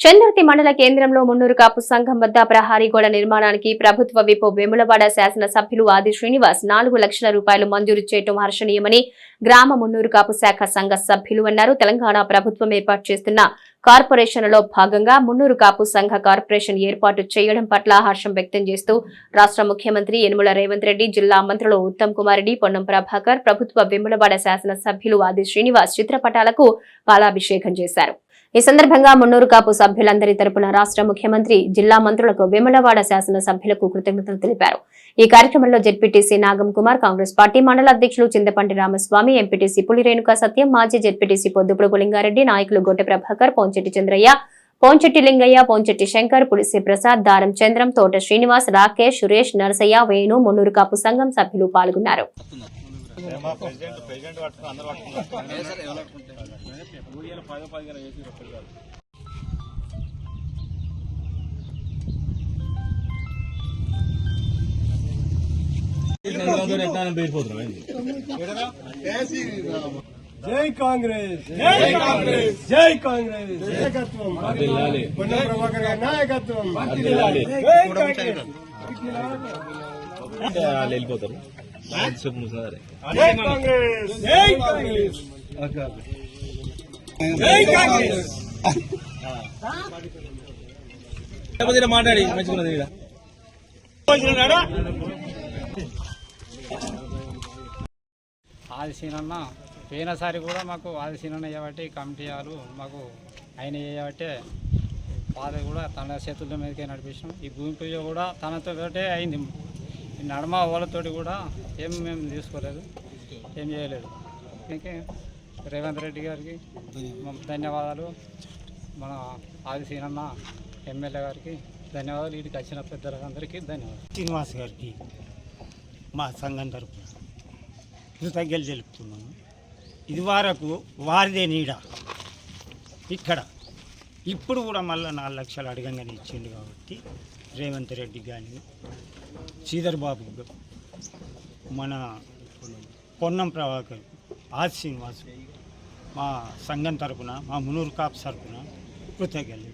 చంద్రతి మండల కేంద్రంలో మున్నూరు కాపు సంఘం వద్ద ప్రహారీ గోడ నిర్మాణానికి ప్రభుత్వ విపు వెములవాడ శాసన సభ్యులు ఆది శ్రీనివాస్ నాలుగు లక్షల రూపాయలు మంజూరు చేయటం హర్షణీయమని గ్రామ మున్నూరు కాపు శాఖ సంఘ సభ్యులు అన్నారు. తెలంగాణ ప్రభుత్వం ఏర్పాటు చేస్తున్న కార్పొరేషన్లో భాగంగా మున్నూరు కాపు సంఘ కార్పొరేషన్ ఏర్పాటు చేయడం పట్ల హర్షం వ్యక్తం చేస్తూ రాష్ట్ర ముఖ్యమంత్రి యనుమల రేవంత్ రెడ్డి జిల్లా మంత్రులు ఉత్తమ్ కుమార్ రెడ్డి పొన్నం ప్రభాకర్ ప్రభుత్వ వెములవాడ శాసన సభ్యులు ఆది శ్రీనివాస్ చిత్రపటాలకు పాలాభిషేకం చేశారు. ఈ సందర్భంగా మున్నూరు కాపు సభ్యులందరి తరపున రాష్ట్ర ముఖ్యమంత్రి జిల్లా మంత్రులకు విమలవాడ శాసన సభ్యులకు కృతజ్ఞతలు తెలిపారు. ఈ కార్యక్రమంలో జెడ్పీటీసీ నాగం కుమార్ కాంగ్రెస్ పార్టీ మండల అధ్యక్షులు చింతపంటి రామస్వామి ఎంపీటీసీ పులి రేణుకా సత్యం మాజీ జెడ్పీటీసీ పొద్దుపుడు పులింగారెడ్డి నాయకులు గొడ్డ ప్రభాకర్ పోంచెట్టి చంద్రయ్య పోంచెట్టి లింగయ్య పోంచెట్టి శంకర్ పులిసి ప్రసాద్ దారం చంద్రం తోట శ్రీనివాస్ రాకేష్ సురేష్ నరసయ్య వేణు మున్నూరు కాపు సంఘం సభ్యులు పాల్గొన్నారు. జై కాంగ్రెస్. జై కాంగ్రెస్. జై కాంగ్రెస్. నాయకత్వం. పొన్న ప్రభాకర్ గారి నాయకత్వం. వెళ్ళిపోతారు. జై కాంగ్రెస్. జై కాంగ్రెస్. మాట్లాడి మంచిగున్నది ఆదిశీనన్న పోయినసారి కూడా మాకు ఆదిశీనన్న చేయబట్టి కమిటీ వాళ్ళు మాకు ఆయన చేయబట్టే పాద కూడా తన చేతుల మీదకే నడిపించాం ఈ భూమి పూజ కూడా తనతో తోటే అయింది. ఈ నడమ వాళ్ళతోటి కూడా ఏం మేము తీసుకోలేదు ఏం చేయలేదు. అందుకే రేవంత్ రెడ్డి గారికి ధన్యవాదాలు. మన ఆదిశీనన్న ఎమ్మెల్యే గారికి ధన్యవాదాలు. వీటికి వచ్చిన పెద్దలందరికీ ధన్యవాదాలు. శ్రీనివాస్ గారికి మా సంఘం తరపున కృతజ్ఞతలు తెలుపుతున్నాను. ఇది వరకు వారిదే నీడ. ఇక్కడ ఇప్పుడు కూడా మళ్ళీ నాలుగు లక్షలు అడగంగానే ఇచ్చిండు కాబట్టి రేవంత్ రెడ్డి కానీ శ్రీధర్ బాబు మన పొన్నం ప్రభాకర్ ఆది శ్రీనివాస్ మా సంఘం తరపున మా మునూరు కాపు తరపున కృతజ్ఞతలు